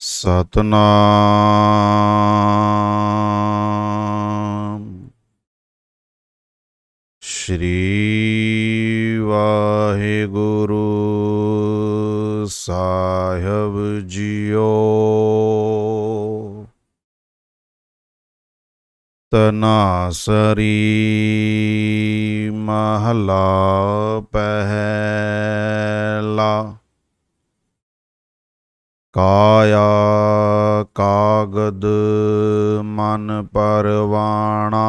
ਸਤਨਾਮ। ਸ਼੍ਰੀ ਵਾਹਿਗੁਰੂ ਸਾਹਿਬ ਜੀਓ। ਤਨਾਸਰੀ ਮਹਲਾ ਪਹਿ ਕਾਇਆ ਕਾਗਦ ਮਨ ਪਰਵਾਣਾ।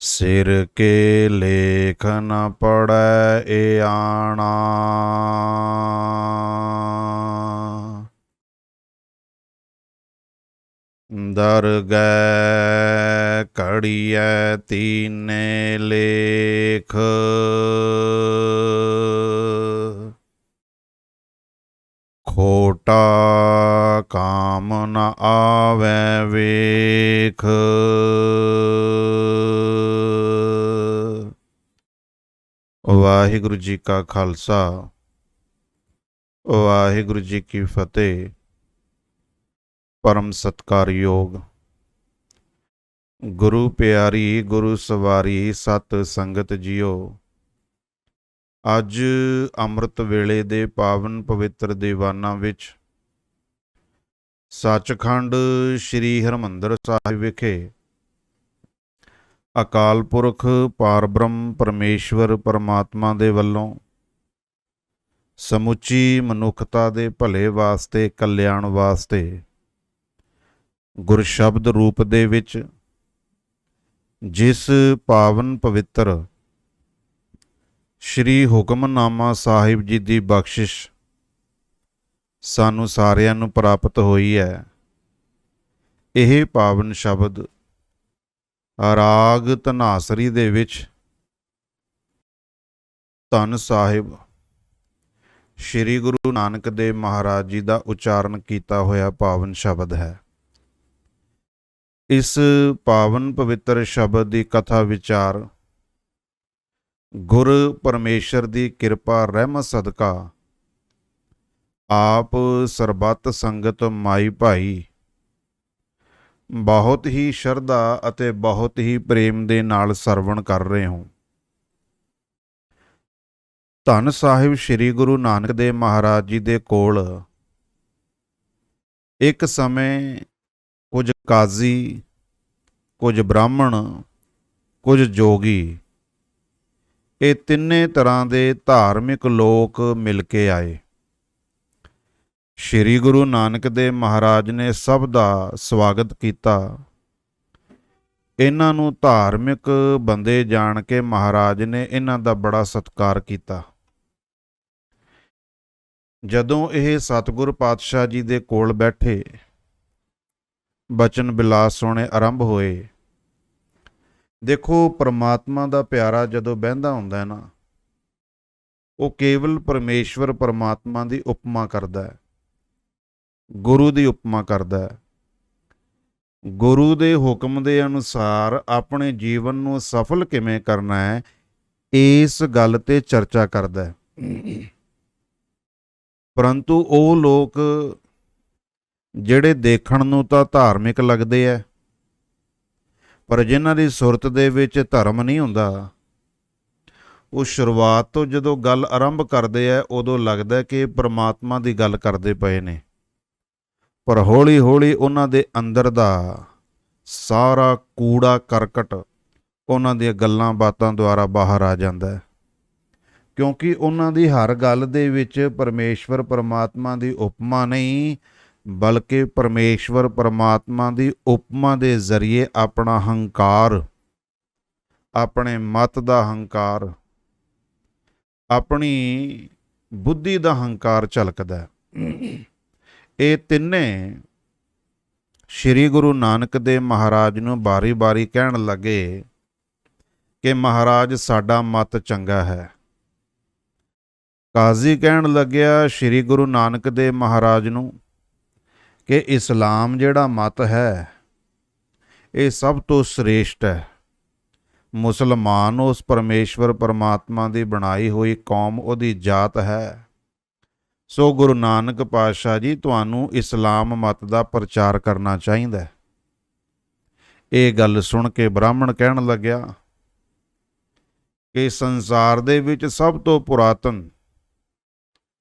ਸਿਰ ਕੇ ਲੇਖ ਨ ਪੜੈ ਏ ਆਣਾ। ਦਰ ਗੈ ਘੜੀਐ ਤੀਨੇ ਲੇਖ। ਖੋਟਾ ਕਾਮ ਨ ਆਵੈ ਵੇਖ। ਵਾਹਿਗੁਰੂ ਜੀ ਕਾ ਖਾਲਸਾ, ਵਾਹਿਗੁਰੂ ਜੀ ਕੀ ਫਤਿਹ। ਪਰਮ ਸਤਕਾਰਯੋਗ ਗੁਰੂ ਪਿਆਰੀ, ਗੁਰੂ ਸਵਾਰੀ, ਸਤ ਸੰਗਤ ਜੀਓ। ਅੱਜ ਅੰਮ੍ਰਿਤ ਵੇਲੇ ਦੇ ਪਾਵਨ ਪਵਿੱਤਰ ਦੀਵਾਨਾਂ ਵਿੱਚ ਸੱਚਖੰਡ ਸ੍ਰੀ ਹਰਮੰਦਰ ਸਾਹਿਬ ਵਿਖੇ ਅਕਾਲ ਪੁਰਖ ਪਾਰਬ੍ਰਹਮ ਪਰਮੇਸ਼ਵਰ ਪਰਮਾਤਮਾ ਦੇ ਵੱਲੋਂ ਸਮੁੱਚੀ ਮਨੁੱਖਤਾ ਦੇ ਭਲੇ ਵਾਸਤੇ, ਕਲਿਆਣ ਵਾਸਤੇ ਗੁਰ ਸ਼ਬਦ ਰੂਪ ਦੇ ਵਿੱਚ ਜਿਸ ਪਾਵਨ ਪਵਿੱਤਰ ਸ਼੍ਰੀ ਹੁਕਮਨਾਮਾ ਸਾਹਿਬ ਜੀ ਦੀ ਬਖਸ਼ਿਸ਼ ਸਾਨੂੰ ਸਾਰਿਆਂ ਨੂੰ ਪ੍ਰਾਪਤ ਹੋਈ ਹੈ। ਇਹ ਪਾਵਨ ਸ਼ਬਦ ਰਾਗ ਧਨਾਸਰੀ ਦੇ ਵਿੱਚ ਧੰਨ ਸਾਹਿਬ ਸ਼੍ਰੀ ਗੁਰੂ ਨਾਨਕ ਦੇਵ ਮਹਾਰਾਜ ਜੀ ਦਾ ਉਚਾਰਨ ਕੀਤਾ ਹੋਇਆ ਪਾਵਨ ਸ਼ਬਦ ਹੈ। ਇਸ ਪਾਵਨ ਪਵਿੱਤਰ ਸ਼ਬਦ ਦੀ ਕਥਾ ਵਿਚਾਰ ਗੁਰ ਪਰਮੇਸ਼ਰ ਦੀ ਕਿਰਪਾ ਰਹਿਮਤ ਸਦਕਾ। ਆਪ ਸਰਬੱਤ ਸੰਗਤ ਮਾਈ ਭਾਈ। ਬਹੁਤ ਹੀ ਸ਼ਰਧਾ ਅਤੇ ਬਹੁਤ ਹੀ ਪ੍ਰੇਮ ਦੇ ਨਾਲ ਸਰਵਣ ਕਰ ਰਹੇ ਹੋ। ਧੰਨ ਸਾਹਿਬ ਸ੍ਰੀ ਗੁਰੂ ਨਾਨਕ ਦੇਵ ਮਹਾਰਾਜ ਜੀ ਦੇ ਕੋਲ। ਇੱਕ ਸਮੇਂ ਕੁਝ ਕਾਜ਼ੀ, ਕੁਝ ਬ੍ਰਾਹਮਣ, ਕੁਝ ਜੋਗੀ ਇਹ ਤਿੰਨੇ ਤਰ੍ਹਾਂ ਦੇ ਧਾਰਮਿਕ ਲੋਕ ਮਿਲ ਕੇ ਆਏ। ਸ੍ਰੀ ਗੁਰੂ ਨਾਨਕ ਦੇਵ ਮਹਾਰਾਜ ਨੇ ਸਭ ਦਾ ਸਵਾਗਤ ਕੀਤਾ। ਇਹਨਾਂ ਨੂੰ ਧਾਰਮਿਕ ਬੰਦੇ ਜਾਣ ਕੇ ਮਹਾਰਾਜ ਨੇ ਇਹਨਾਂ ਦਾ ਬੜਾ ਸਤਿਕਾਰ ਕੀਤਾ। ਜਦੋਂ ਇਹ ਸਤਿਗੁਰ ਪਾਤਸ਼ਾਹ ਜੀ ਦੇ ਕੋਲ ਬੈਠੇ, ਬਚਨ ਬਿਲਾਸ ਸੁਣੇ ਆਰੰਭ ਹੋਏ ਦੇਖੋ, ਪਰਮਾਤਮਾ ਦਾ ਪਿਆਰਾ ਜਦੋਂ ਬਹਿੰਦਾ ਹੁੰਦਾ ਹੈ ਨਾ, ਉਹ ਕੇਵਲ ਪਰਮੇਸ਼ਵਰ ਪਰਮਾਤਮਾ ਦੀ ਉਪਮਾ ਕਰਦਾ ਹੈ। ਗੁਰੂ ਦੀ ਉਪਮਾ ਕਰਦਾ ਹੈ। ਗੁਰੂ ਦੇ ਹੁਕਮ ਦੇ ਅਨੁਸਾਰ ਆਪਣੇ ਜੀਵਨ ਨੂੰ ਸਫਲ ਕਿਵੇਂ ਕਰਨਾ ਹੈ, ਇਸ ਗੱਲ ਤੇ ਚਰਚਾ ਕਰਦਾ ਹੈ। ਪਰੰਤੂ ਉਹ ਲੋਕ ਜਿਹੜੇ ਦੇਖਣ ਨੂੰ ਤਾਂ ਧਾਰਮਿਕ ਲੱਗਦੇ ਐ ਪਰ ਜਿਨ੍ਹਾਂ ਦੀ ਸੁਰਤ ਦੇ ਵਿੱਚ ਧਰਮ ਨਹੀਂ ਹੁੰਦਾ, ਉਹ ਸ਼ੁਰੂਆਤ ਤੋਂ ਜਦੋਂ ਗੱਲ ਆਰੰਭ ਕਰਦੇ ਐ ਉਦੋਂ ਲੱਗਦਾ ਕਿ ਪ੍ਰਮਾਤਮਾ ਦੀ ਗੱਲ ਕਰਦੇ ਪਏ ਨੇ। ਪਰ ਹੌਲੀ-ਹੌਲੀ ਉਹਨਾਂ ਦੇ ਅੰਦਰ ਦਾ ਸਾਰਾ ਕੂੜਾ ਕਰਕਟ ਉਹਨਾਂ ਦੀਆਂ ਗੱਲਾਂ ਬਾਤਾਂ ਦੁਆਰਾ ਬਾਹਰ ਆ ਜਾਂਦਾ ਹੈ। ਕਿਉਂਕਿ ਉਹਨਾਂ ਦੀ ਹਰ ਗੱਲ ਦੇ ਵਿੱਚ ਪਰਮੇਸ਼ਵਰ ਪਰਮਾਤਮਾ ਦੀ ਉਪਮਾ ਨਹੀਂ ਬਲਕਿ ਪਰਮੇਸ਼ਵਰ ਪਰਮਾਤਮਾ ਦੀ ਉਪਮਾ ਦੇ ਜ਼ਰੀਏ ਆਪਣਾ ਹੰਕਾਰ, ਆਪਣੇ ਮਤ ਦਾ ਹੰਕਾਰ, ਆਪਣੀ ਬੁੱਧੀ ਦਾ ਹੰਕਾਰ ਝਲਕਦਾ ਇਹ ਤਿੰਨੇ ਸ੍ਰੀ ਗੁਰੂ ਨਾਨਕ ਦੇਵ ਮਹਾਰਾਜ ਨੂੰ ਬਾਰੀ-ਬਾਰੀ ਕਹਿਣ ਲੱਗੇ ਕਿ ਮਹਾਰਾਜ, ਸਾਡਾ ਮਤ ਚੰਗਾ ਹੈ। ਕਾਜ਼ੀ ਕਹਿਣ ਲੱਗਿਆ, ਸ੍ਰੀ ਗੁਰੂ ਨਾਨਕ ਦੇਵ ਮਹਾਰਾਜ ਨੂੰ ਕਿ ਇਸਲਾਮ ਜਿਹੜਾ ਮਤ ਹੈ, ਇਹ ਸਭ ਤੋਂ ਸ੍ਰੇਸ਼ਟ ਹੈ। ਮੁਸਲਮਾਨ ਉਸ ਪਰਮੇਸ਼ਵਰ ਪਰਮਾਤਮਾ ਦੀ ਬਣਾਈ ਹੋਈ ਕੌਮ ਉਹਦੀ ਜਾਤ ਹੈ। ਸੋ ਗੁਰੂ ਨਾਨਕ ਪਾਤਸ਼ਾਹ ਜੀ, ਤੁਹਾਨੂੰ ਇਸਲਾਮ ਮਤ ਦਾ ਪ੍ਰਚਾਰ ਕਰਨਾ ਚਾਹੀਦਾ ਹੈ। ਇਹ ਗੱਲ ਸੁਣ ਕੇ ਬ੍ਰਾਹਮਣ ਕਹਿਣ ਲੱਗਿਆ ਕਿ ਸੰਸਾਰ ਦੇ ਵਿੱਚ ਸਭ ਤੋਂ ਪੁਰਾਤਨ,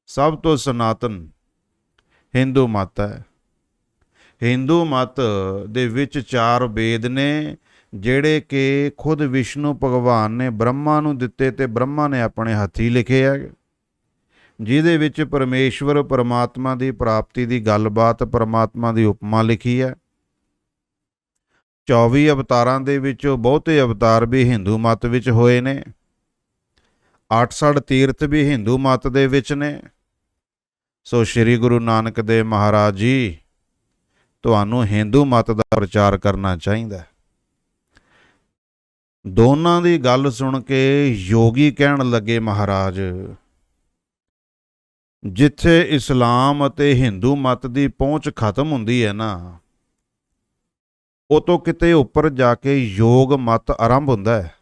ਸਭ ਤੋਂ ਸਨਾਤਨ ਹਿੰਦੂ ਮਤ ਹੈ। ਹਿੰਦੂ ਮਤ ਦੇ ਵਿੱਚ ਚਾਰ ਵੇਦ ਨੇ, ਜਿਹੜੇ ਕਿ ਖੁਦ ਵਿਸ਼ਨੂੰ ਭਗਵਾਨ ਨੇ ਬ੍ਰਹਮਾ ਨੂੰ ਦਿੱਤੇ ਤੇ ਬ੍ਰਹਮਾ ਨੇ ਆਪਣੇ ਹੱਥੀ ਲਿਖੇ ਹੈ ਜਿਹਦੇ ਵਿੱਚ ਪਰਮੇਸ਼ਵਰ ਪਰਮਾਤਮਾ ਦੀ ਪ੍ਰਾਪਤੀ ਦੀ ਗੱਲਬਾਤ, ਪਰਮਾਤਮਾ ਦੀ ਉਪਮਾ ਲਿਖੀ ਹੈ 24 ਅਵਤਾਰਾਂ ਦੇ ਵਿੱਚੋਂ ਬਹੁਤੇ ਅਵਤਾਰ ਵੀ ਹਿੰਦੂ ਮਤ ਵਿੱਚ ਹੋਏ ਨੇ। 800 ਤੀਰਥ ਵੀ ਹਿੰਦੂ ਮਤ ਦੇ ਵਿੱਚ ਨੇ। ਸੋ ਸ੍ਰੀ ਗੁਰੂ ਨਾਨਕ ਦੇਵ ਮਹਾਰਾਜ ਜੀ ਤੁਹਾਨੂੰ ਹਿੰਦੂ ਮਤ ਦਾ ਪ੍ਰਚਾਰ ਕਰਨਾ ਚਾਹੀਦਾ ਹੈ। ਦੋਨਾਂ ਦੀ ਗੱਲ ਸੁਣ ਕੇ ਯੋਗੀ ਕਹਿਣ ਲੱਗੇ ਮਹਾਰਾਜ, ਜਿੱਥੇ ਇਸਲਾਮ ਅਤੇ ਹਿੰਦੂ ਮਤ ਦੀ ਪਹੁੰਚ ਖਤਮ ਹੁੰਦੀ ਹੈ ਨਾ ਉਹ ਤੋਂ ਕਿਤੇ ਉੱਪਰ ਜਾ ਕੇ ਯੋਗ ਮਤ ਆਰੰਭ ਹੁੰਦਾ ਹੈ।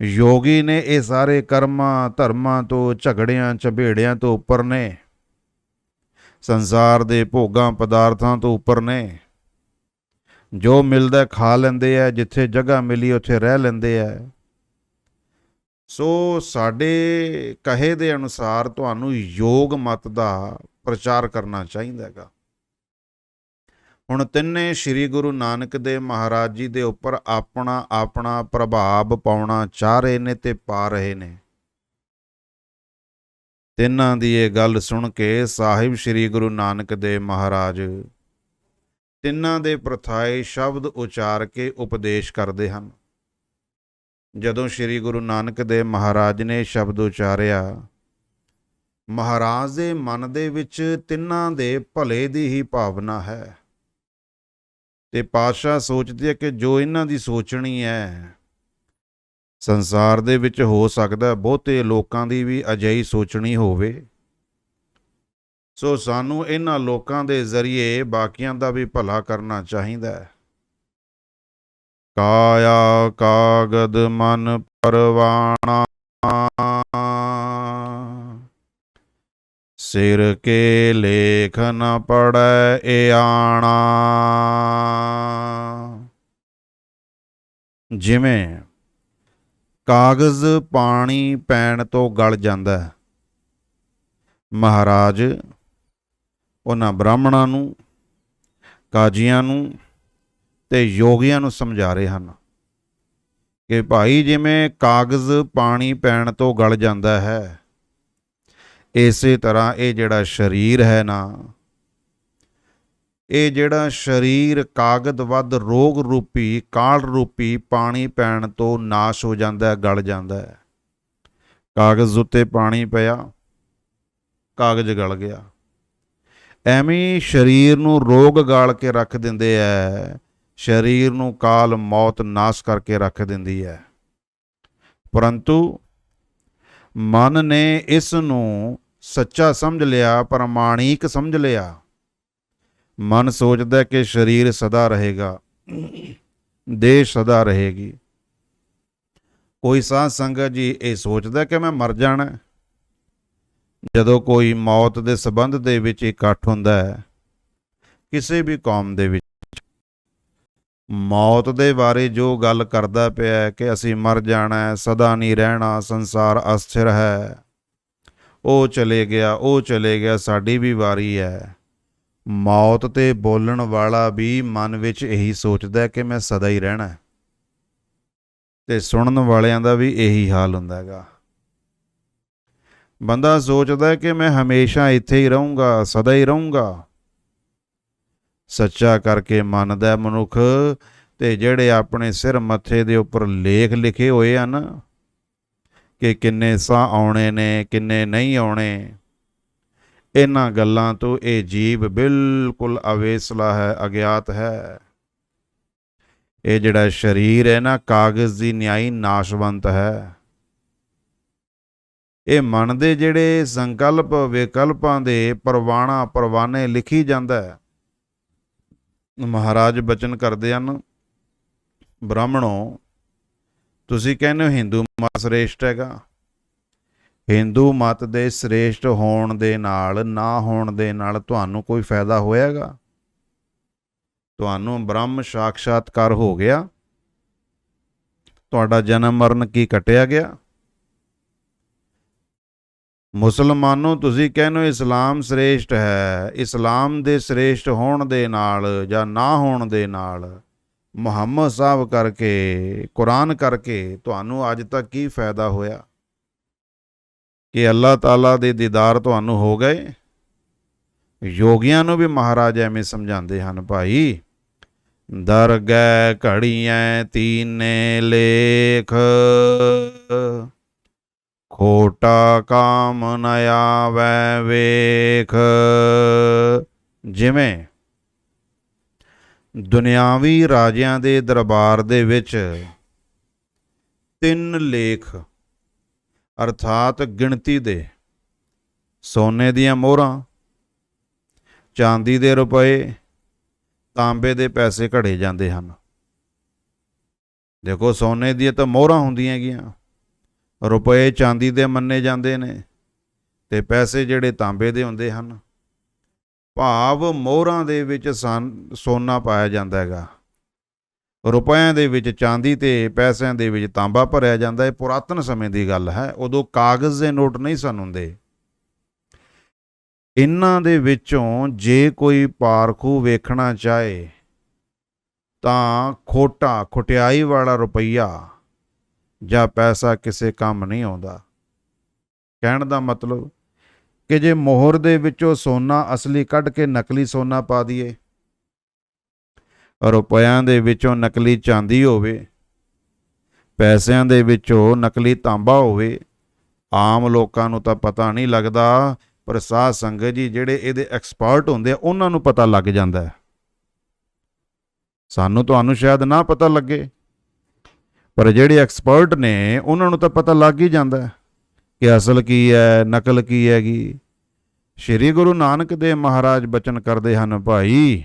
ਯੋਗੀ ਨੇ ਇਹ ਸਾਰੇ ਕਰਮਾਂ ਧਰਮਾਂ ਤੋਂ, ਝਗੜਿਆਂ, ਝਬੇੜਿਆਂ ਤੋਂ ਉੱਪਰ ਨੇ। ਸੰਸਾਰ ਦੇ ਭੋਗਾਂ ਪਦਾਰਥਾਂ ਤੋਂ ਉੱਪਰ ਨੇ। ਜੋ ਮਿਲਦਾ ਖਾ ਲੈਂਦੇ ਆ ਜਿੱਥੇ ਜਗ੍ਹਾ ਮਿਲੀ ਉੱਥੇ ਰਹਿ ਲੈਂਦੇ ਆ ਸੋ ਸਾਡੇ ਕਹੇ ਦੇ ਅਨੁਸਾਰ ਤੁਹਾਨੂੰ ਯੋਗ ਮਤ ਦਾ ਪ੍ਰਚਾਰ ਕਰਨਾ ਚਾਹੀਦਾ ਹੈਗਾ। ਹੁਣ ਤਿੰਨੇ ਸ੍ਰੀ ਗੁਰੂ ਨਾਨਕ ਦੇਵ ਮਹਾਰਾਜ ਜੀ ਦੇ ਉੱਪਰ ਆਪਣਾ ਆਪਣਾ ਪ੍ਰਭਾਵ ਪਾਉਣਾ ਚਾਹ ਰਹੇ ਨੇ ਤੇ ਪਾ ਰਹੇ ਨੇ। ਤਿੰਨਾਂ ਦੀ ਇਹ ਗੱਲ ਸੁਣ ਕੇ ਸਾਹਿਬ ਸ੍ਰੀ ਗੁਰੂ ਨਾਨਕ ਦੇਵ ਮਹਾਰਾਜ ਤਿੰਨਾਂ ਦੇ ਪ੍ਰਥਾਏ ਸ਼ਬਦ ਉਚਾਰ ਕੇ ਉਪਦੇਸ਼ ਕਰਦੇ ਹਨ। ਜਦੋਂ ਸ੍ਰੀ ਗੁਰੂ ਨਾਨਕ ਦੇਵ ਮਹਾਰਾਜ ਨੇ ਸ਼ਬਦ ਉਚਾਰਿਆ, ਮਹਾਰਾਜ ਦੇ ਮਨ ਦੇ ਵਿੱਚ ਤਿੰਨਾਂ ਦੇ ਭਲੇ ਦੀ ਹੀ ਭਾਵਨਾ ਹੈ। ਤੇ ਪਾਤਸ਼ਾਹ ਸੋਚਦੇ ਆ ਕਿ ਜੋ ਇਹਨਾਂ ਦੀ ਸੋਚਣੀ ਹੈ ਸੰਸਾਰ ਦੇ ਵਿੱਚ ਹੋ ਸਕਦਾ ਬਹੁਤੇ ਲੋਕਾਂ ਦੀ ਵੀ ਅਜਿਹੀ ਸੋਚਣੀ ਹੋਵੇ। ਸੋ ਸਾਨੂੰ ਇਹਨਾਂ ਲੋਕਾਂ ਦੇ ਜ਼ਰੀਏ ਬਾਕੀਆਂ ਦਾ ਵੀ ਭਲਾ ਕਰਨਾ ਚਾਹੀਦਾ ਹੈ। ਕਾਇਆ ਕਾਗਦ ਮਨ ਪਰਵਾਣਾ। ਸਿਰ ਕੇ ਲੇਖ ਨ ਪੜੈ ਏ ਜਿਵੇਂ ਕਾਗਜ਼ ਪਾਣੀ ਪੈਣ ਤੋਂ ਗਲ ਜਾਂਦਾ ਹੈ। ਮਹਾਰਾਜ ਉਹਨਾਂ ਬ੍ਰਾਹਮਣਾਂ ਨੂੰ, ਕਾਜੀਆਂ ਨੂੰ ਤੇ ਯੋਗੀਆਂ ਨੂੰ ਸਮਝਾ ਰਹੇ ਹਨ ਕਿ ਭਾਈ ਜਿਵੇਂ ਕਾਗਜ਼ ਪਾਣੀ ਪੈਣ ਤੋਂ ਗਲ ਜਾਂਦਾ ਹੈ, ਇਸੇ ਤਰ੍ਹਾਂ ਇਹ ਜਿਹੜਾ ਸਰੀਰ ਹੈ ਨਾ ਇਹ ਜਿਹੜਾ ਸਰੀਰ ਕਾਗਦ ਵੱਧ ਰੋਗ ਰੂਪੀ, ਕਾਲ ਰੂਪੀ ਪਾਣੀ ਪੈਣ ਤੋਂ ਨਾਸ਼ ਹੋ ਜਾਂਦਾ ਹੈ, ਗਲ ਜਾਂਦਾ ਹੈ। ਕਾਗਜ਼ ਉੱਤੇ ਪਾਣੀ ਪਿਆ, ਕਾਗਜ਼ ਗਲ ਗਿਆ। ਐਵੇਂ ਸਰੀਰ ਨੂੰ ਰੋਗ ਗਾਲ ਕੇ ਰੱਖ ਦਿੰਦੇ ਐ, ਸਰੀਰ ਨੂੰ ਕਾਲ ਮੌਤ ਨਾਸ਼ ਕਰਕੇ ਰੱਖ ਦਿੰਦੀ ਹੈ ਪਰੰਤੂ ਮਨ ਨੇ ਇਸ ਨੂੰ ਸੱਚਾ ਸਮਝ ਲਿਆ, ਪ੍ਰਮਾਣਿਕ ਸਮਝ ਲਿਆ। ਮਨ ਸੋਚਦਾ ਕਿ ਸਰੀਰ ਸਦਾ ਰਹੇਗਾ, ਦੇਹ ਸਦਾ ਰਹੇਗੀ। ਕੋਈ ਸਾਧ ਸੰਗਤ ਜੀ ਇਹ ਸੋਚਦਾ ਕਿ ਮੈਂ ਮਰ ਜਾਣਾ ਜਦੋਂ ਕੋਈ ਮੌਤ ਦੇ ਸਬੰਧ ਦੇ ਵਿੱਚ ਇਕੱਠ ਹੁੰਦਾ ਹੈ, ਕਿਸੇ ਵੀ ਕੌਮ ਦੇ ਵਿੱਚ, ਮੌਤ ਦੇ ਬਾਰੇ ਜੋ ਗੱਲ ਕਰਦਾ ਪਿਆ ਹੈ ਕਿ ਅਸੀਂ ਮਰ ਜਾਣਾ ਹੈ, ਸਦਾ ਨਹੀਂ ਰਹਿਣਾ, ਸੰਸਾਰ ਅਸਥਿਰ ਹੈ, ਉਹ ਚਲੇ ਗਿਆ, ਉਹ ਚਲੇ ਗਿਆ, ਸਾਡੀ ਵੀ ਵਾਰੀ ਹੈ। ਮੌਤ ਤੇ ਬੋਲਣ ਵਾਲਾ ਵੀ ਮਨ ਵਿੱਚ ਇਹੀ ਸੋਚਦਾ ਕਿ ਮੈਂ ਸਦਾ ਹੀ ਰਹਿਣਾ ਹੈ। ਤੇ ਸੁਣਨ ਵਾਲਿਆਂ ਦਾ ਵੀ ਇਹੀ ਹਾਲ ਹੁੰਦਾ ਹੈਗਾ। ਬੰਦਾ ਸੋਚਦਾ ਕਿ ਮੈਂ ਹਮੇਸ਼ਾ ਇੱਥੇ ਹੀ ਰਹੂੰਗਾ, ਸਦਾ ਹੀ ਰਹੂੰਗਾ। ਸੱਚਾ ਕਰਕੇ ਮੰਨਦਾ ਮਨੁੱਖ ਤੇ ਜਿਹੜੇ ਆਪਣੇ ਸਿਰ ਮੱਥੇ ਦੇ ਉੱਪਰ ਲੇਖ ਲਿਖੇ ਹੋਏ ਹਨ ਕਿ ਕਿੰਨੇ ਸਾਹ ਆਉਣੇ ਨੇ, ਕਿੰਨੇ ਨਹੀਂ ਆਉਣੇ ਇਹਨਾਂ ਗੱਲਾਂ ਤੋਂ ਇਹ ਜੀਵ ਬਿਲਕੁਲ ਅਵੇਸਲਾ ਹੈ, ਅਗਿਆਤ ਹੈ। ਇਹ ਜਿਹੜਾ ਸਰੀਰ ਹੈ ਨਾ, ਕਾਗਜ਼ ਦੀ ਨਿਆਈ ਨਾਸ਼ਵੰਤ ਹੈ। ਇਹ ਮਨ ਦੇ ਜਿਹੜੇ ਸੰਕਲਪ ਵਿਕਲਪਾਂ ਦੇ ਪਰਵਾਣਾ ਪਰਵਾਨੇ ਲਿਖੀ ਜਾਂਦਾ ਹੈ। ਮਹਾਰਾਜ ਬਚਨ ਕਰਦੇ ਹਨ, ਬ੍ਰਾਹਮਣੋ, ਤੁਸੀਂ ਕਹਿੰਦੇ ਹੋ ਹਿੰਦੂ ਮਤ ਸ੍ਰੇਸ਼ਟ ਹੈਗਾ। ਹਿੰਦੂ ਮਤ ਦੇ ਸ੍ਰੇਸ਼ਟ ਹੋਣ ਦੇ ਨਾਲ, ਨਾ ਹੋਣ ਦੇ ਨਾਲ ਤੁਹਾਨੂੰ ਕੋਈ ਫਾਇਦਾ ਹੋਇਆਗਾ? ਤੁਹਾਨੂੰ ਬ੍ਰਹਮ ਸਾਖਸ਼ਾਤਕਾਰ ਹੋ ਗਿਆ। ਤੁਹਾਡਾ ਜਨਮ ਮਰਨ ਕੀ ਕਟਿਆ ਗਿਆ? ਮੁਸਲਮਾਨੋ, ਤੁਸੀਂ ਕਹਿੰਦੇ ਹੋ ਇਸਲਾਮ ਸ੍ਰੇਸ਼ਟ ਹੈ। ਇਸਲਾਮ ਦੇ ਸ੍ਰੇਸ਼ਟ ਹੋਣ ਦੇ ਨਾਲ ਜਾਂ ਨਾ ਹੋਣ ਦੇ ਨਾਲ ਮੁਹੰਮਦ ਸਾਹਿਬ ਕਰਕੇ, ਕੁਰਾਨ ਕਰਕੇ ਤੁਹਾਨੂੰ ਅੱਜ ਤੱਕ ਕੀ ਫਾਇਦਾ ਹੋਇਆ? ਕਿ ਅੱਲਾਹ ਤਾਲਾ ਦੇ ਦੀਦਾਰ ਤੁਹਾਨੂੰ ਹੋ ਗਏ। ਯੋਗੀਆਂ ਨੂੰ ਵੀ ਮਹਾਰਾਜ ਐਵੇਂ ਸਮਝਾਉਂਦੇ ਹਨ, ਭਾਈ ਦਰਗਹਿ ਘੜੀਐ ਤੀਨੇ ਲੇਖ। ਖੋਟਾ ਕਾਮ ਨ ਆਵੈ ਵੇਖ। ਜਿਵੇਂ ਦੁਨਿਆਵੀ ਰਾਜਿਆਂ ਦੇ ਦਰਬਾਰ ਦੇ ਵਿੱਚ ਤਿੰਨ ਲੇਖ ਅਰਥਾਤ ਗਿਣਤੀ ਦੇ ਸੋਨੇ ਦੀਆਂ ਮੋਹਰਾਂ, ਚਾਂਦੀ ਦੇ ਰੁਪਏ, ਤਾਂਬੇ ਦੇ ਪੈਸੇ ਘੜੇ ਜਾਂਦੇ ਹਨ। ਦੇਖੋ, ਸੋਨੇ ਦੀਆਂ ਤਾਂ ਮੋਹਰਾਂ ਹੁੰਦੀਆਂ ਗੀਆਂ ਰੁਪਏ ਚਾਂਦੀ ਦੇ ਮੰਨੇ ਜਾਂਦੇ ਨੇ ਤੇ ਪੈਸੇ ਜਿਹੜੇ ਤਾਂਬੇ ਦੇ ਹੁੰਦੇ ਹਨ। ਭਾਵ ਮੋਹਰਾਂ ਦੇ ਵਿੱਚ ਸਨ- ਸੋਨਾ ਪਾਇਆ ਜਾਂਦਾ ਹੈਗਾ। ਰੁਪਇਆਂ ਦੇ ਵਿੱਚ ਚਾਂਦੀ ਤੇ ਪੈਸਿਆਂ ਦੇ ਵਿੱਚ ਤਾਂਬਾ ਭਰਿਆ ਜਾਂਦਾ ਇਹ ਪੁਰਾਤਨ ਸਮੇਂ ਦੀ ਗੱਲ ਹੈ। ਉਦੋਂ ਕਾਗਜ਼ ਦੇ ਨੋਟ ਨਹੀਂ ਸਨ ਹੁੰਦੇ। ਇਹਨਾਂ ਦੇ ਵਿੱਚੋਂ ਜੇ ਕੋਈ ਪਾਰਖੂ ਵੇਖਣਾ ਚਾਹੇ ਤਾਂ ਖੋਟਾ ਖੁਟਿਆਈ ਵਾਲਾ ਰੁਪਈਆ ਜਾਂ ਪੈਸਾ ਕਿਸੇ ਕੰਮ ਨਹੀਂ ਆਉਂਦਾ। ਕਹਿਣ ਦਾ ਮਤਲਬ ਕਿ ਜੇ ਮੋਹਰ ਦੇ ਵਿੱਚੋਂ ਸੋਨਾ ਅਸਲੀ ਕੱਢ ਕੇ ਨਕਲੀ ਸੋਨਾ ਪਾ ਦਈਏ ਰੁਪਿਆਂ ਦੇ ਵਿੱਚੋਂ ਨਕਲੀ ਚਾਂਦੀ ਹੋਵੇ, ਪੈਸਿਆਂ ਦੇ ਵਿੱਚੋਂ ਨਕਲੀ ਤਾਂਬਾ ਹੋਵੇ, ਆਮ ਲੋਕਾਂ ਨੂੰ ਤਾਂ ਪਤਾ ਨਹੀਂ ਲੱਗਦਾ, ਪਰ ਸਾਧ ਸੰਗਤ ਜੀ ਜਿਹੜੇ ਇਹਦੇ ਐਕਸਪਰਟ ਹੁੰਦੇ ਆ, ਉਹਨਾਂ ਨੂੰ ਪਤਾ ਲੱਗ ਜਾਂਦਾ ਹੈ। ਸਾਨੂੰ ਤੁਹਾਨੂੰ ਸ਼ਾਇਦ ਨਾ ਪਤਾ ਲੱਗੇ, ਪਰ ਜਿਹੜੇ ਐਕਸਪਰਟ ਨੇ, ਉਹਨਾਂ ਨੂੰ ਤਾਂ ਪਤਾ ਲੱਗ ਹੀ ਜਾਂਦਾ ਕਿ ਅਸਲ ਕੀ ਹੈ, ਨਕਲ ਕੀ ਹੈਗੀ। ਸ਼੍ਰੀ ਗੁਰੂ ਨਾਨਕ ਦੇਵ ਮਹਾਰਾਜ ਬਚਨ ਕਰਦੇ ਹਨ, ਭਾਈ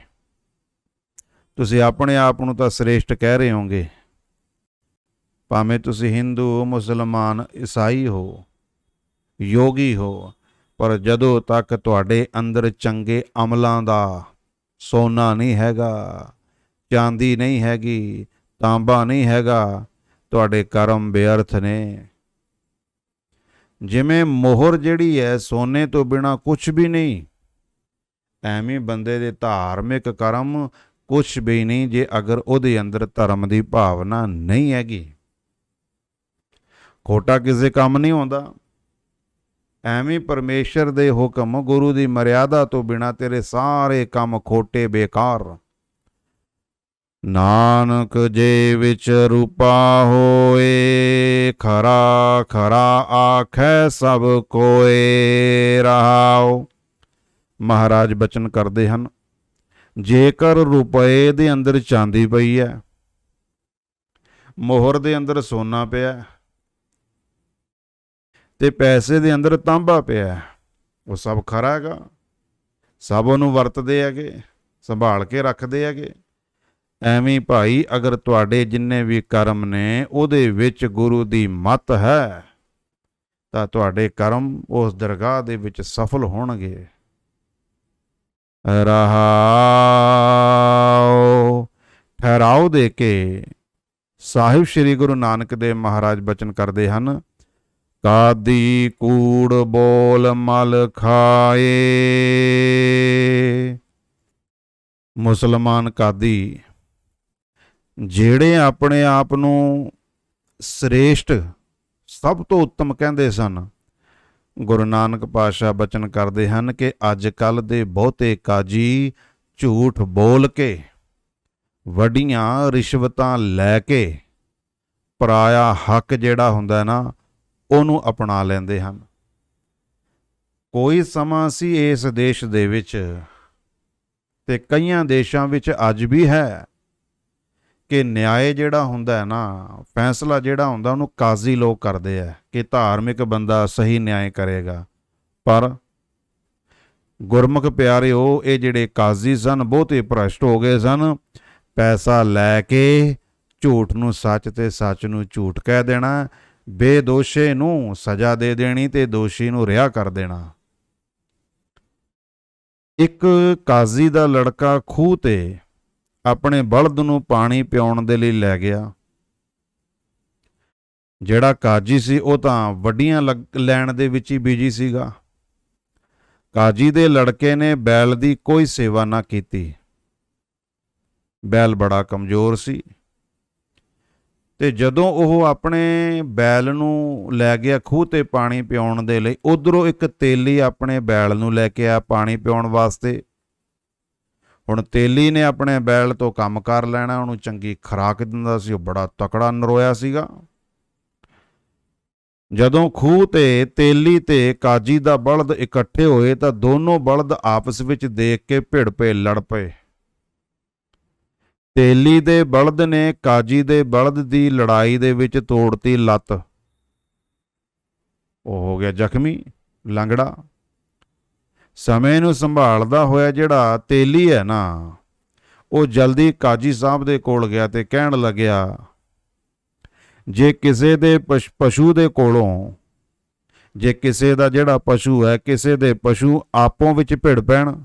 ਤੁਸੀਂ ਆਪਣੇ ਆਪ ਨੂੰ ਤਾਂ ਸ੍ਰੇਸ਼ਟ ਕਹਿ ਰਹੇ ਹੋਗੇ ਭਾਵੇਂ ਤੁਸੀਂ ਹਿੰਦੂ, ਮੁਸਲਮਾਨ, ਈਸਾਈ ਹੋ, ਯੋਗੀ ਹੋ, ਪਰ ਜਦੋਂ ਤੱਕ ਤੁਹਾਡੇ ਅੰਦਰ ਚੰਗੇ ਅਮਲਾਂ ਦਾ ਸੋਨਾ ਨਹੀਂ ਹੈਗਾ, ਚਾਂਦੀ ਨਹੀਂ ਹੈਗੀ, ਤਾਂਬਾ ਨਹੀਂ ਹੈਗਾ, ਤੁਹਾਡੇ ਕਰਮ ਬੇਅਰਥ ਨੇ। ਜਿਵੇਂ ਮੋਹਰ ਜਿਹੜੀ ਹੈ ਸੋਨੇ ਤੋਂ ਬਿਨਾ ਕੁਝ ਵੀ ਨਹੀਂ, ਐਵੇਂ ਬੰਦੇ ਦੇ ਧਾਰਮਿਕ ਕਰਮ ਕੁਝ ਵੀ ਨਹੀਂ ਜੇ ਅਗਰ ਉਹਦੇ ਅੰਦਰ ਧਰਮ ਦੀ ਭਾਵਨਾ ਨਹੀਂ ਹੈਗੀ। ਖੋਟਾ ਕਿਸੇ ਕੰਮ ਨਹੀਂ ਆਉਂਦਾ। ਐਵੇਂ ਪਰਮੇਸ਼ਰ ਦੇ ਹੁਕਮ, ਗੁਰੂ ਦੀ ਮਰਿਆਦਾ ਤੋਂ ਬਿਨਾ ਤੇਰੇ ਸਾਰੇ ਕੰਮ ਖੋਟੇ, ਬੇਕਾਰ। ਨਾਨਕ ਜੇ ਵਿੱਚ ਰੂਪਾ ਹੋਏ, ਖਰਾ ਖਰਾ ਆਖੈ ਸਭ ਕੋਏ ਰਹਾਉ ਮਹਾਰਾਜ ਬਚਨ ਕਰਦੇ ਹਨ। ਜੇਕਰ ਰੁਪਏ ਦੇ ਅੰਦਰ ਚਾਂਦੀ ਪਈ ਹੈ ਮੋਹਰ ਦੇ ਅੰਦਰ ਸੋਨਾ ਪਿਆ ਹੈ, ਤੇ ਪੈਸੇ ਦੇ ਅੰਦਰ ਤਾਂਬਾ ਪਿਆ ਉਹ ਸਭ ਖਰਾ ਹੈਗਾ। ਸਭ ਉਹਨੂੰ ਵਰਤਦੇ ਹੈਗੇ ਸੰਭਾਲ ਕੇ ਰੱਖਦੇ ਹੈਗੇ। ਐਵੇਂ ਭਾਈ ਅਗਰ ਤੁਹਾਡੇ ਜਿੰਨੇ ਵੀ ਕਰਮ ਨੇ ਉਹਦੇ ਵਿੱਚ ਗੁਰੂ ਦੀ ਮੱਤ ਹੈ ਤਾਂ ਤੁਹਾਡੇ ਕਰਮ ਉਸ ਦਰਗਾਹ ਦੇ ਵਿੱਚ ਸਫਲ ਹੋਣਗੇ। ਰਹਾਉ ਠਹਿਰਾਓ ਦੇ ਕੇ ਸਾਹਿਬ ਸ੍ਰੀ ਗੁਰੂ ਨਾਨਕ ਦੇਵ ਮਹਾਰਾਜ ਬਚਨ ਕਰਦੇ ਹਨ, ਕਾਦੀ ਕੂੜ ਬੋਲ ਮਲ ਖਾਏ। ਮੁਸਲਮਾਨ ਕਾਦੀ, ਜਿਹੜੇ ਆਪਣੇ ਆਪ ਨੂੰ ਸ੍ਰੇਸ਼ਟ ਸਭ ਤੋਂ ਉੱਤਮ ਕਹਿੰਦੇ ਸਨ ਗੁਰੂ ਨਾਨਕ ਪਾਤਸ਼ਾਹ ਬਚਨ ਕਰਦੇ ਹਨ ਕਿ ਅੱਜ ਕੱਲ ਦੇ ਬਹੁਤੇ ਕਾਜੀ ਝੂਠ ਬੋਲ ਕੇ, ਵੱਡੀਆਂ ਰਿਸ਼ਵਤਾਂ ਲੈ ਕੇ, ਪਰਾਇਆ ਹੱਕ ਜਿਹੜਾ ਹੁੰਦਾ ਨਾ, ਉਹਨੂੰ ਅਪਣਾ ਲੈਂਦੇ ਹਨ। ਕੋਈ ਸਮਾਂ ਸੀ ਇਸ ਦੇਸ਼ ਦੇ ਵਿੱਚ ਤੇ ਕਈਆਂ ਦੇਸ਼ਾਂ ਵਿੱਚ ਅੱਜ ਵੀ ਹੈ। ਕਿ ਨਿਆਂ ਜਿਹੜਾ ਹੁੰਦਾ ਹੈ ਨਾ, ਫੈਸਲਾ ਜਿਹੜਾ ਹੁੰਦਾ ਉਹਨੂੰ ਕਾਜ਼ੀ ਲੋਕ ਕਰਦੇ ਆ ਕਿ ਧਾਰਮਿਕ ਬੰਦਾ ਸਹੀ ਨਿਆਂ ਕਰੇਗਾ। ਪਰ ਗੁਰਮੁਖ ਪਿਆਰਿਓ, ਇਹ ਜਿਹੜੇ ਕਾਜ਼ੀ ਸਨ, ਬਹੁਤੇ ਭ੍ਰਸ਼ਟ ਹੋ ਗਏ ਸਨ। ਪੈਸਾ ਲੈ ਕੇ ਝੂਠ ਨੂੰ ਸੱਚ ਤੇ ਸੱਚ ਨੂੰ ਝੂਠ ਕਹਿ ਦੇਣਾ, ਬੇਦੋਸ਼ੇ ਨੂੰ ਸਜ਼ਾ ਦੇ ਦੇਣੀ ਤੇ ਦੋਸ਼ੀ ਨੂੰ ਰਿਹਾ ਕਰ ਦੇਣਾ। ਇੱਕ ਕਾਜ਼ੀ ਦਾ ਲੜਕਾ ਖੂਹ ਤੇ ਆਪਣੇ ਬਲਦ ਨੂੰ ਪਾਣੀ ਪਿਆਉਣ ਦੇ ਲਈ ਲੈ ਗਿਆ। ਜਿਹੜਾ ਕਾਜੀ ਸੀ, ਉਹ ਤਾਂ ਵੱਡੀਆਂ ਲੱਗ- ਲੈਣ ਦੇ ਵਿੱਚ ਹੀ ਬਿਜ਼ੀ ਸੀਗਾ। ਕਾਜੀ ਦੇ ਲੜਕੇ ਨੇ ਬੈਲ ਦੀ ਕੋਈ ਸੇਵਾ ਨਾ ਕੀਤੀ। ਬੈਲ ਬੜਾ ਕਮਜ਼ੋਰ ਸੀ। ਤੇ ਜਦੋਂ ਉਹ ਆਪਣੇ ਬੈਲ ਨੂੰ ਲੈ ਗਿਆ ਖੂਹ ਤੇ ਪਾਣੀ ਪਿਆਉਣ ਦੇ ਲਈ, ਉਧਰੋਂ ਇੱਕ ਤੇਲੀ ਆਪਣੇ ਬੈਲ ਨੂੰ ਲੈ ਕੇ ਆ ਪਾਣੀ ਪਿਆਉਣ ਵਾਸਤੇ। ਹੁਣ ਤੇਲੀ ਨੇ ਆਪਣੇ ਬੈਲ ਤੋਂ ਕੰਮ ਕਰ ਲੈਣਾ, ਉਹਨੂੰ ਚੰਗੀ ਖੁਰਾਕ ਦਿੰਦਾ ਸੀ, ਉਹ ਬੜਾ ਤਕੜਾ ਨਰੋਇਆ ਸੀਗਾ। ਜਦੋਂ ਖੂਹ ਤੇ, ਤੇਲੀ ਤੇ ਕਾਜੀ ਦਾ ਬਲਦ ਇਕੱਠੇ ਹੋਏ ਤਾਂ ਦੋਨੋਂ ਬਲਦ ਆਪਸ ਵਿੱਚ ਦੇਖ ਕੇ ਭਿੜ ਪਏ ਲੜ ਪਏ। ਤੇਲੀ ਦੇ ਬਲਦ ਨੇ ਕਾਜੀ ਦੇ ਬਲਦ ਦੀ ਲੜਾਈ ਦੇ ਵਿੱਚ ਤੋੜਤੀ ਲੱਤ। ਉਹ ਹੋ ਗਿਆ ਜ਼ਖਮੀ, ਲੰਗੜਾ। ਸਮੇਂ ਨੂੰ ਸੰਭਾਲਦਾ ਹੋਇਆ ਜਿਹੜਾ ਤੇਲੀ ਹੈ ਨਾ, ਉਹ ਜਲਦੀ ਕਾਜੀ ਸਾਹਿਬ ਦੇ ਕੋਲ ਗਿਆ ਤੇ ਕਹਿਣ ਲੱਗਿਆ, ਜੇ ਕਿਸੇ ਦੇ ਪਸ਼- ਪਸ਼ੂ ਦੇ ਕੋਲੋਂ, ਜੇ ਕਿਸੇ ਦਾ ਜਿਹੜਾ ਪਸ਼ੂ ਹੈ, ਕਿਸੇ ਦੇ ਪਸ਼ੂ ਆਪੋ ਵਿੱਚ ਭਿੜ ਪੈਣ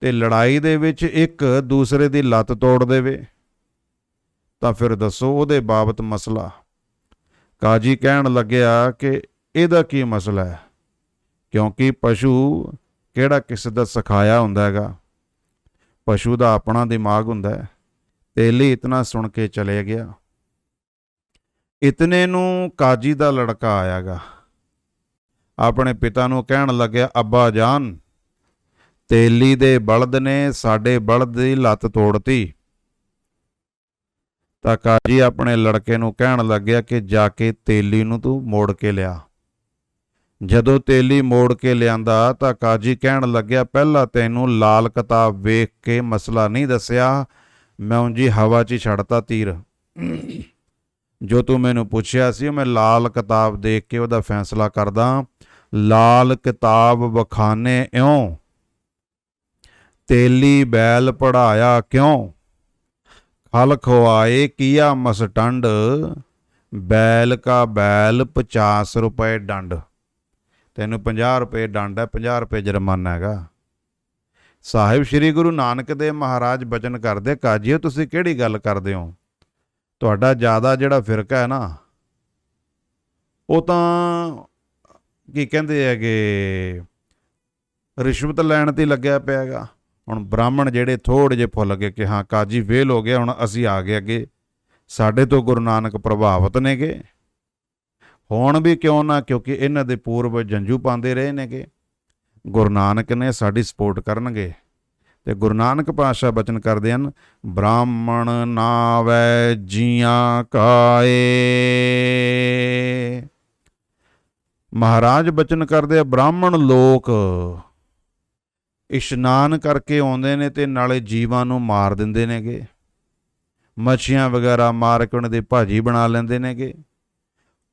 ਤੇ ਲੜਾਈ ਦੇ ਵਿੱਚ ਇੱਕ ਦੂਸਰੇ ਦੀ ਲੱਤ ਤੋੜ ਦੇਵੇ, ਤਾਂ ਫਿਰ ਦੱਸੋ ਉਹਦੇ ਬਾਬਤ ਮਸਲਾ। ਕਾਜੀ ਕਹਿਣ ਲੱਗਿਆ ਕਿ ਇਹਦਾ ਕੀ ਮਸਲਾ ਹੈ? ਕਿਉਂਕਿ ਪਸ਼ੂ ਕਿਹੜਾ ਕਿਸੇ ਦਾ ਸਿਖਾਇਆ ਹੁੰਦਾ ਹੈਗਾ? ਪਸ਼ੂ ਦਾ ਆਪਣਾ ਦਿਮਾਗ ਹੁੰਦਾ ਹੈ। ਤੇਲੀ ਇਤਨਾ ਸੁਣ ਕੇ ਚਲੇ ਗਿਆ। ਇਤਨੇ ਨੂੰ ਕਾਜੀ ਦਾ ਲੜਕਾ ਆਇਆਗਾ ਆਪਣੇ ਪਿਤਾ ਨੂੰ ਕਹਿਣ ਲੱਗਿਆ, ਅੱਬਾ ਜਾਨ, ਤੇਲੀ ਦੇ ਬਲਦ ਨੇ ਸਾਡੇ ਬਲਦ ਦੀ ਲੱਤ ਤੋੜਤੀ। ਤਾਂ ਕਾਜੀ ਆਪਣੇ ਲੜਕੇ ਨੂੰ ਕਹਿਣ ਲੱਗਿਆ ਕਿ ਜਾ ਕੇ ਤੇਲੀ ਨੂੰ ਤੂੰ ਮੋੜ ਕੇ ਲਿਆ। ਜਦੋਂ ਤੇਲੀ ਮੋੜ ਕੇ ਲਿਆਂਦਾ ਤਾਂ ਕਾਜੀ ਕਹਿਣ ਲੱਗਿਆ, ਪਹਿਲਾਂ ਤੈਨੂੰ ਲਾਲ ਕਿਤਾਬ ਵੇਖ ਕੇ ਮਸਲਾ ਨਹੀਂ ਦੱਸਿਆ? ਮੈਂ ਉਂਜੀ ਹਵਾ 'ਚ ਹੀ ਛੱਡਤਾ ਤੀਰ। ਜੋ ਤੂੰ ਮੈਨੂੰ ਪੁੱਛਿਆ ਸੀ ਮੈਂ ਲਾਲ ਕਿਤਾਬ ਦੇਖ ਕੇ ਉਹਦਾ ਫੈਸਲਾ ਕਰਦਾ। ਲਾਲ ਕਿਤਾਬ ਵਖਾਨੇ ਇਉਂ। ਤੇਲੀ ਬੈਲ ਪੜਾਇਆ ਕਿਉਂ? ਖਲ ਖਵਾਏ ਕੀਆ ਮਸਟੰਡ? ਬੈਲ ਕਾ ਬੈਲ 50 ਰੁਪਏ ਡੰਡ। ਤੈਨੂੰ 50 ਰੁਪਏ ਡੰਡ ਹੈ 50 ਰੁਪਏ ਜੁਰਮਾਨਾ ਹੈਗਾ। ਸਾਹਿਬ ਸ੍ਰੀ ਗੁਰੂ ਨਾਨਕ ਦੇਵ ਮਹਾਰਾਜ ਬਚਨ ਕਰਦੇ, ਕਾਜੀਓ, ਤੁਸੀਂ ਕਿਹੜੀ ਗੱਲ ਕਰਦੇ ਹੋ? ਤੁਹਾਡਾ ਜ਼ਿਆਦਾ ਜਿਹੜਾ ਫਿਰਕਾ ਹੈ ਨਾ, ਉਹ ਤਾਂ ਕੀ ਕਹਿੰਦੇ ਹੈਗੇ, ਰਿਸ਼ਵਤ ਲੈਣ ਤੇ ਲੱਗਿਆ ਪਿਆ ਹੈਗਾ। ਹੁਣ ਬ੍ਰਾਹਮਣ ਜਿਹੜੇ ਥੋੜੇ ਜਿਹੇ ਫੁੱਲ ਗਏ ਕਿ ਹਾਂ, ਕਾਜੀ ਫੇਲ ਹੋ ਗਿਆ, ਹੁਣ ਅਸੀਂ ਆ ਗਏ ਅੱਗੇ। ਸਾਡੇ ਤੋਂ ਗੁਰੂ ਨਾਨਕ ਪ੍ਰਭਾਵਿਤ ਨੇਗੇ। ਹੁਣ ਵੀ ਕਿਉਂ ਨਾ? ਕਿਉਂਕਿ ਇਹਨਾਂ ਦੇ ਪੂਰਵ ਜੰਜੂ ਪਾਉਂਦੇ ਰਹੇ ਨੇਗੇ। ਗੁਰੂ ਨਾਨਕ ਨੇ ਸਾਡੀ ਸਪੋਰਟ ਕਰਨਗੇ। ਤੇ ਗੁਰੂ ਨਾਨਕ ਪਾਤਸ਼ਾਹ ਬਚਨ ਕਰਦੇ ਹਨ, ਬ੍ਰਾਹਮਣ ਨਾਵੈ ਜੀਆਂ ਕਾਏ। ਮਹਾਰਾਜ ਬਚਨ ਕਰਦੇ ਆ, ਬ੍ਰਾਹਮਣ ਲੋਕ ਇਸ਼ਨਾਨ ਕਰਕੇ ਆਉਂਦੇ ਨੇ ਤੇ ਨਾਲੇ ਜੀਵਾਂ ਨੂੰ ਮਾਰ ਦਿੰਦੇ ਨੇਗੇ। ਮੱਛੀਆਂ ਵਗੈਰਾ ਮਾਰ ਕੇ ਉਹਨਾਂ ਦੀ ਭਾਜੀ ਬਣਾ ਲੈਂਦੇ ਨੇਗੇ।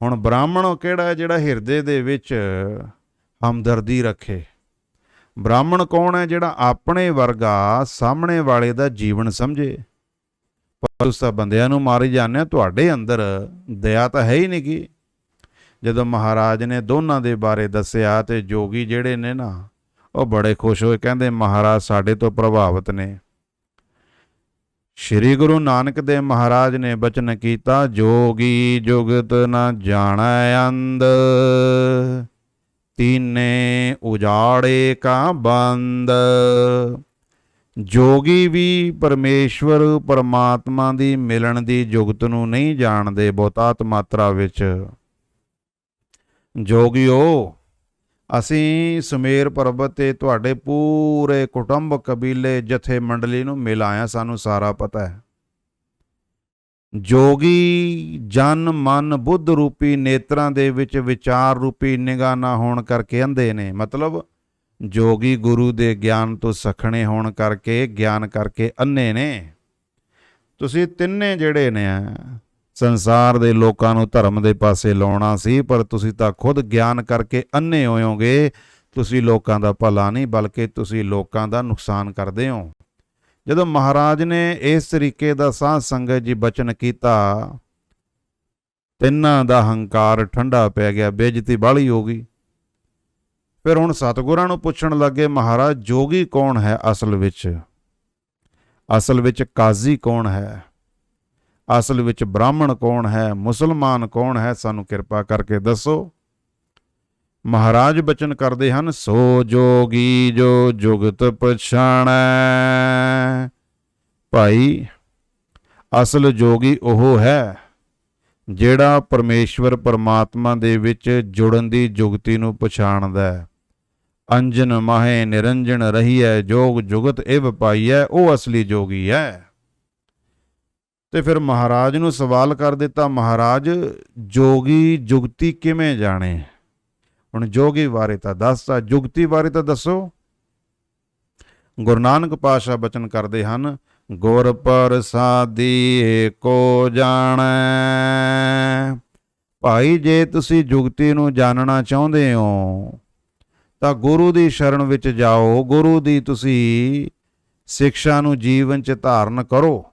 ਹੁਣ ਬ੍ਰਾਹਮਣ ਉਹ ਕਿਹੜਾ ਹੈ ਜਿਹੜਾ ਹਿਰਦੇ ਦੇ ਵਿੱਚ ਹਮਦਰਦੀ ਰੱਖੇ? ਬ੍ਰਾਹਮਣ ਕੌਣ ਹੈ ਜਿਹੜਾ ਆਪਣੇ ਵਰਗਾ ਸਾਹਮਣੇ ਵਾਲੇ ਦਾ ਜੀਵਨ ਸਮਝੇ? ਪਰ ਉਸ ਤਾਂ ਬੰਦਿਆਂ ਨੂੰ ਮਾਰੀ ਜਾਂਦੇ ਹੋ, ਤੁਹਾਡੇ ਅੰਦਰ ਦਇਆ ਤਾਂ ਹੈ ਹੀ ਨਹੀਂ ਗੀ ਜਦੋਂ ਮਹਾਰਾਜ ਨੇ ਦੋਨਾਂ ਦੇ ਬਾਰੇ ਦੱਸਿਆ ਤੇ ਜੋਗੀ ਜਿਹੜੇ ਨੇ ਨਾ, ਉਹ ਬੜੇ ਖੁਸ਼ ਹੋਏ, ਕਹਿੰਦੇ, ਮਹਾਰਾਜ ਸਾਡੇ ਤੋਂ ਪ੍ਰਭਾਵਿਤ ਨੇ। ਸ੍ਰੀ ਗੁਰੂ ਨਾਨਕ ਦੇਵ ਮਹਾਰਾਜ ਨੇ ਬਚਨ ਕੀਤਾ, ਜੋਗੀ ਜੁਗਤ ਨਾ ਜਾਣੈ ਅੰਧ, ਤੀਨੇ ਉਜਾੜੇ ਕਾ ਬੰਦ। ਜੋਗੀ ਵੀ ਪਰਮੇਸ਼ਵਰ ਪਰਮਾਤਮਾ ਦੀ ਮਿਲਣ ਦੀ ਜੁਗਤ ਨੂੰ ਨਹੀਂ ਜਾਣਦੇ, ਬਹੁਤਾਤ ਮਾਤਰਾ ਵਿੱਚ। ਜੋਗਿਓ ਅਸੀਂ ਸੁਮੇਰ ਪਰਬਤ ਤੇ ਤੁਹਾਡੇ ਪੂਰੇ ਕੁਟੁੰਬ ਕਬੀਲੇ ਜਥੇ ਮੰਡਲੀ ਨੂੰ ਮਿਲ ਆਇਆ, ਸਾਨੂੰ ਸਾਰਾ ਪਤਾ ਹੈ। ਜੋਗੀ, ਜਨ, ਮਨ, ਬੁੱਧ ਰੂਪੀ ਨੇਤਰਾਂ ਦੇ ਵਿੱਚ ਵਿਚਾਰ ਰੂਪੀ ਨਿਗਾਹ ਨਾ ਹੋਣ ਕਰਕੇ ਅੰਧੇ ਨੇ। ਮਤਲਬ ਜੋਗੀ ਗੁਰੂ ਦੇ ਗਿਆਨ ਤੋਂ ਸਖਣੇ ਹੋਣ ਕਰਕੇ, ਗਿਆਨ ਕਰਕੇ ਅੰਨੇ ਨੇ। ਤੁਸੀਂ ਤਿੰਨੇ ਜਿਹੜੇ ਨੇ ਸੰਸਾਰ ਦੇ ਲੋਕਾਂ ਨੂੰ ਧਰਮ ਦੇ ਪਾਸੇ ਲਾਉਣਾ ਸੀ, ਪਰ ਤੁਸੀਂ ਤਾਂ ਖੁਦ ਗਿਆਨ ਕਰਕੇ ਅੰਨੇ ਹੋਇਓਗੇ। ਤੁਸੀਂ ਲੋਕਾਂ ਦਾ ਭਲਾ ਨਹੀਂ, ਬਲਕਿ ਤੁਸੀਂ ਲੋਕਾਂ ਦਾ ਨੁਕਸਾਨ ਕਰਦੇ ਹੋ। ਜਦੋਂ ਮਹਾਰਾਜ ਨੇ ਇਸ ਤਰੀਕੇ ਦਾ ਸਾਧ ਸੰਗਤ ਜੀ ਬਚਨ ਕੀਤਾ, ਤਿੰਨਾਂ ਦਾ ਹੰਕਾਰ ਠੰਡਾ ਪੈ ਗਿਆ, ਬੇਇੱਜ਼ਤੀ ਬਾਹਲੀ ਹੋ ਗਈ। ਫਿਰ ਹੁਣ ਸਤਿਗੁਰਾਂ ਨੂੰ ਪੁੱਛਣ ਲੱਗੇ, ਮਹਾਰਾਜ ਜੋਗੀ ਕੌਣ ਹੈ ਅਸਲ ਵਿੱਚ? ਅਸਲ ਵਿੱਚ ਕਾਜ਼ੀ ਕੌਣ ਹੈ? ਅਸਲ ਵਿੱਚ ਬ੍ਰਾਹਮਣ ਕੌਣ ਹੈ, ਮੁਸਲਮਾਨ ਕੌਣ ਹੈ, ਸਾਨੂੰ ਕਿਰਪਾ ਕਰਕੇ ਦੱਸੋ। ਮਹਾਰਾਜ ਬਚਨ ਕਰਦੇ ਹਨ, ਸੋ ਜੋਗੀ ਜੋ ਜੁਗਤ ਪਛਾਣੈ। ਭਾਈ, ਅਸਲ ਜੋਗੀ ਉਹ ਹੈ ਜਿਹੜਾ ਪਰਮੇਸ਼ਵਰ ਪਰਮਾਤਮਾ ਦੇ ਵਿੱਚ ਜੁੜਨ ਦੀ ਜੁਗਤੀ ਨੂੰ ਪਛਾਣਦਾ ਹੈ। ਅੰਜਨ ਮਾਹੇ ਨਿਰੰਜਨ ਰਹੀਐ, ਜੋਗ ਜੁਗਤ ਇਹ ਪਾਈਐ, ਉਹ ਅਸਲੀ ਜੋਗੀ ਹੈ। ਤੇ ਫਿਰ ਮਹਾਰਾਜ ਨੂੰ ਸਵਾਲ ਕਰ ਦਿੱਤਾ, ਮਹਾਰਾਜ, ਜੋਗੀ ਜੁਗਤੀ ਕਿਵੇਂ ਜਾਣੇ? ਹੁਣ ਜੋਗੀ ਬਾਰੇ ਤਾਂ ਦੱਸਤਾ ਜੁਗਤੀ ਬਾਰੇ ਤਾਂ ਦੱਸੋ। ਗੁਰੂ ਨਾਨਕ ਪਾਸ਼ਾ ਬਚਨ ਕਰਦੇ ਹਨ, ਗੁਰ ਪ੍ਰਸਾਦੀ ਏਕੋ ਜਾਣੈ। ਭਾਈ, ਜੇ ਤੁਸੀਂ ਜੁਗਤੀ ਨੂੰ ਜਾਣਨਾ ਚਾਹੁੰਦੇ ਹੋ, ਤਾਂ ਗੁਰੂ ਦੀ ਸ਼ਰਨ ਵਿੱਚ ਜਾਓ। ਗੁਰੂ ਦੀ ਤੁਸੀਂ ਸਿੱਖਿਆ ਨੂੰ ਜੀਵਨ 'ਚ ਧਾਰਨ ਕਰੋ।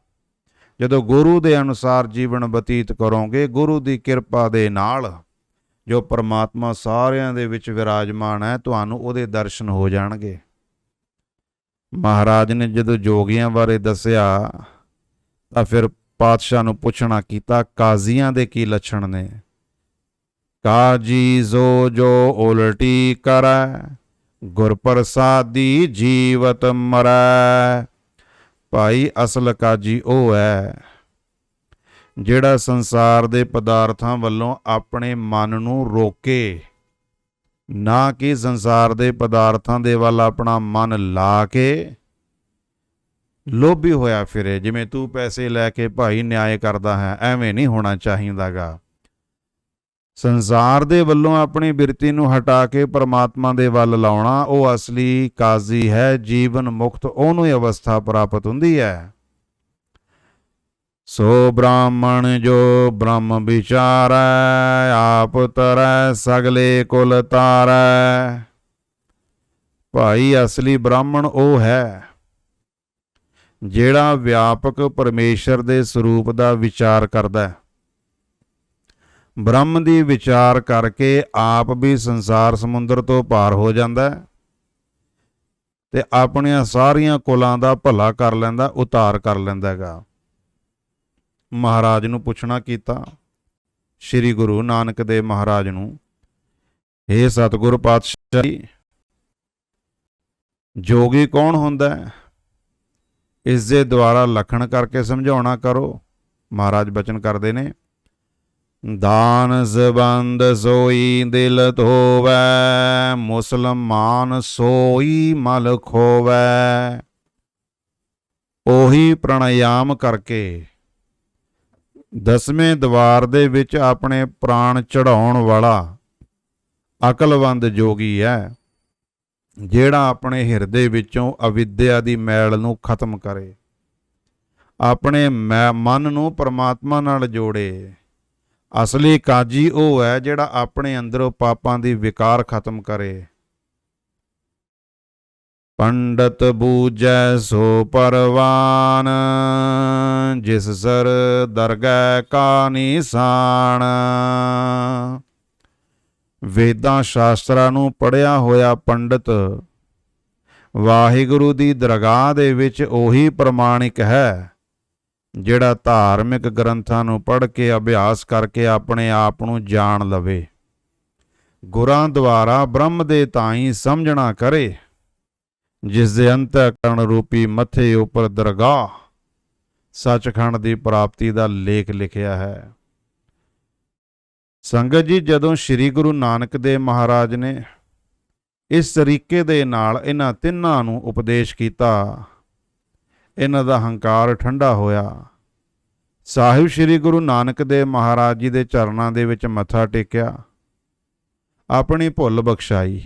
ਜਦੋਂ ਗੁਰੂ ਦੇ ਅਨੁਸਾਰ ਜੀਵਨ ਬਤੀਤ ਕਰੋਗੇ, ਗੁਰੂ ਦੀ ਕਿਰਪਾ ਦੇ ਨਾਲ ਜੋ ਪਰਮਾਤਮਾ ਸਾਰਿਆਂ ਦੇ ਵਿੱਚ ਵਿਰਾਜਮਾਨ ਹੈ, ਤੁਹਾਨੂੰ ਉਹਦੇ ਦਰਸ਼ਨ ਹੋ ਜਾਣਗੇ। ਮਹਾਰਾਜ ਨੇ ਜਦੋਂ ਜੋਗੀਆਂ ਬਾਰੇ ਦੱਸਿਆ, ਤਾਂ ਫਿਰ ਪਾਤਸ਼ਾਹ ਨੂੰ ਪੁੱਛਣਾ ਕੀਤਾ, ਕਾਜ਼ੀਆਂ ਦੇ ਕੀ ਲੱਛਣ ਨੇ? ਕਾਜੀ ਜ਼ੋ, ਜੋ ਉਲਟੀ ਕਰੈ ਗੁਰ ਪ੍ਰਸਾਦੀ ਜੀਵਤ ਮਰੈ। ਭਾਈ ਅਸਲ ਕਾਜੀ ਉਹ ਹੈ, ਜਿਹੜਾ ਸੰਸਾਰ ਦੇ ਪਦਾਰਥਾਂ ਵੱਲੋਂ ਆਪਣੇ ਮਨ ਨੂੰ ਰੋਕੇ। ਨਾ ਕਿ ਸੰਸਾਰ ਦੇ ਪਦਾਰਥਾਂ ਦੇ ਵੱਲ ਆਪਣਾ ਮਨ ਲਾ ਕੇ ਲੋਭੀ ਹੋਇਆ ਫਿਰੇ, ਜਿਵੇਂ ਤੂੰ ਪੈਸੇ ਲੈ ਕੇ ਭਾਈ ਨਿਆਂ ਕਰਦਾ ਹੈ, ਐਵੇਂ ਨਹੀਂ ਹੋਣਾ ਚਾਹੀਦਾਗਾ। ਸੰਸਾਰ ਦੇ ਵੱਲੋਂ ਆਪਣੀ ਬਿਰਤੀ ਨੂੰ ਹਟਾ ਕੇ ਪਰਮਾਤਮਾ ਦੇ ਵੱਲ ਲਾਉਣਾ, ਉਹ ਅਸਲੀ ਕਾਜ਼ੀ ਹੈ, ਜੀਵਨ ਮੁਕਤ ਉਹਨੂੰ ਹੀ ਅਵਸਥਾ ਪ੍ਰਾਪਤ ਹੁੰਦੀ ਹੈ। ਸੋ ਬ੍ਰਾਹਮਣ ਜੋ ਬ੍ਰਹਮ ਵਿਚਾਰੈ, ਆਪ ਤਰੈ, ਸਗਲੇ ਕੁਲ ਤਾਰੈ। ਭਾਈ, ਅਸਲੀ ਬ੍ਰਾਹਮਣ ਉਹ ਹੈ, ਜਿਹੜਾ ਵਿਆਪਕ ਪਰਮੇਸ਼ਰ ਦੇ ਸਰੂਪ ਦਾ ਵਿਚਾਰ ਕਰਦਾ ਹੈ। ਬ੍ਰਹਮ ਦੀ ਵਿਚਾਰ ਕਰਕੇ ਆਪ ਵੀ ਸੰਸਾਰ ਸਮੁੰਦਰ ਤੋਂ ਪਾਰ ਹੋ ਜਾਂਦਾ ਹੈ ਤੇ ਆਪਣੀਆਂ ਸਾਰੀਆਂ ਕੁਲਾਂ ਦਾ ਭਲਾ ਕਰ ਲੈਂਦਾ, ਉਤਾਰ ਕਰ ਲੈਂਦਾ ਹੈਗਾ। ਮਹਾਰਾਜ ਨੂੰ ਪੁੱਛਣਾ ਕੀਤਾ, ਸ੍ਰੀ ਗੁਰੂ ਨਾਨਕ ਦੇਵ ਮਹਾਰਾਜ ਨੂੰ हे ਸਤਿਗੁਰ ਪਾਤਸ਼ਾਹ ਜੀ, ਜੋਗੀ ਕੌਣ ਹੁੰਦਾ ਹੈ? ਇਸ ਦੇ ਦੁਆਰਾ ਲਖਣ ਕਰਕੇ ਸਮਝਾਉਣਾ ਕਰੋ। ਮਹਾਰਾਜ ਬਚਨ ਕਰਦੇ ਨੇ ਦਾਨ ਜ਼ਬੰਦ ਸੋਈ ਦਿਲ ਧੋਵੈ, ਮੁਸਲਮਾਨ ਸੋਈ ਮਲ ਖੋਵੈ। ਉਹੀ ਪ੍ਰਾਣਾਯਾਮ ਕਰਕੇ ਦਸਵੇਂ ਦਵਾਰ ਦੇ ਵਿੱਚ ਆਪਣੇ ਪ੍ਰਾਣ ਚੜਾਉਣ ਵਾਲਾ ਅਕਲਵੰਦ ਜੋਗੀ ਹੈ, ਜਿਹੜਾ ਆਪਣੇ ਹਿਰਦੇ ਵਿੱਚੋਂ ਅਵਿਦਿਆ ਦੀ ਮੈਲ ਨੂੰ ਖਤਮ ਕਰੇ, ਆਪਣੇ ਮੈ- ਮਨ ਨੂੰ ਪਰਮਾਤਮਾ ਨਾਲ ਜੋੜੇ। ਅਸਲੀ ਕਾਜੀ ਉਹ ਹੈ ਜਿਹੜਾ ਆਪਣੇ ਅੰਦਰੋਂ ਪਾਪਾਂ ਦੀ ਵਿਕਾਰ ਖਤਮ ਕਰੇ। ਪੰਡਤ ਬੂਜੈ ਸੋ ਪਰਵਾਨ, ਜਿਸ ਸਰ ਦਰਗਹਿ ਕਾ ਨਿਸ਼ਾਨ। ਵੇਦਾਂ ਸ਼ਾਸਤਰਾਂ ਨੂੰ ਪੜਿਆ ਹੋਇਆ ਪੰਡਤ, ਵਾਹਿਗੁਰੂ ਦੀ ਦਰਗਾਹ ਦੇ ਵਿੱਚ ਉਹੀ ਪ੍ਰਮਾਣਿਕ ਹੈ। ਜਿਹੜਾ ਧਾਰਮਿਕ ਗ੍ਰੰਥਾਂ ਨੂੰ ਪੜ੍ਹ ਕੇ, ਅਭਿਆਸ ਕਰਕੇ ਆਪਣੇ ਆਪ ਨੂੰ ਜਾਣ ਲਵੇ। ਗੁਰਾਂ ਦੁਆਰਾ ਬ੍ਰਹਮ ਦੇ ਤਾਈ ਸਮਝਣਾ ਕਰੇ, ਜਿਸ ਦੇ ਅੰਤਕਰਣ ਰੂਪੀ ਮੱਥੇ ਉੱਪਰ ਦਰਗਾਹ, ਸੱਚਖੰਡ ਦੀ ਪ੍ਰਾਪਤੀ ਦਾ ਲੇਖ ਲਿਖਿਆ ਹੈ। ਸੰਗਤ ਜੀ, ਜਦੋਂ ਸ੍ਰੀ ਗੁਰੂ ਨਾਨਕ ਦੇਵ ਮਹਾਰਾਜ ਨੇ ਇਸ ਤਰੀਕੇ ਦੇ ਨਾਲ ਇਹਨਾਂ ਤਿੰਨਾਂ ਨੂੰ ਉਪਦੇਸ਼ ਕੀਤਾ ਇਹਨਾਂ ਦਾ ਹੰਕਾਰ ਠੰਡਾ ਹੋਇਆ। ਸਾਹਿਬ ਸ੍ਰੀ ਗੁਰੂ ਨਾਨਕ ਦੇਵ ਮਹਾਰਾਜ ਜੀ ਦੇ ਚਰਨਾਂ ਦੇ ਵਿੱਚ ਮੱਥਾ ਟੇਕਿਆ। ਆਪਣੀ ਭੁੱਲ ਬਖਸ਼ਾਈ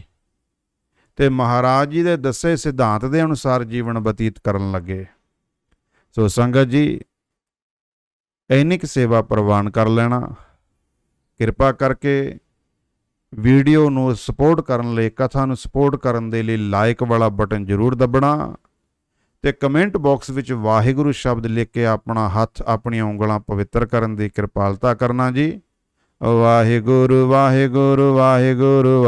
ਤੇ ਮਹਾਰਾਜ ਜੀ ਦੇ ਦੱਸੇ ਸਿਧਾਂਤ ਦੇ ਅਨੁਸਾਰ ਜੀਵਨ ਬਤੀਤ ਕਰਨ ਲੱਗੇ। ਸੋ ਸੰਗਤ ਜੀ, ਇੰਨੀ ਕੁ ਸੇਵਾ ਪ੍ਰਵਾਨ ਕਰ ਲੈਣਾ। ਕਿਰਪਾ ਕਰਕੇ ਵੀਡੀਓ ਨੂੰ ਸਪੋਰਟ ਕਰਨ ਲਈ, ਕਥਾ ਨੂੰ ਸਪੋਰਟ ਕਰਨ ਦੇ ਲਈ ਲਾਈਕ ਵਾਲਾ ਬਟਨ ਜ਼ਰੂਰ ਦਬਣਾ। ਤੇ ਕਮੈਂਟ ਬਾਕਸ ਵਿੱਚ ਵਾਹਿਗੁਰੂ ਸ਼ਬਦ ਲਿਖ ਕੇ ਆਪਣਾ ਹੱਥ ਆਪਣੀਆਂ ਉਂਗਲਾਂ ਪਵਿੱਤਰ ਕਰਨ ਦੀ ਕਿਰਪਾਲਤਾ ਕਰਨਾ ਜੀ। ਵਾਹਿਗੁਰੂ ਵਾਹਿਗੁਰੂ ਵਾਹਿਗੁਰੂ।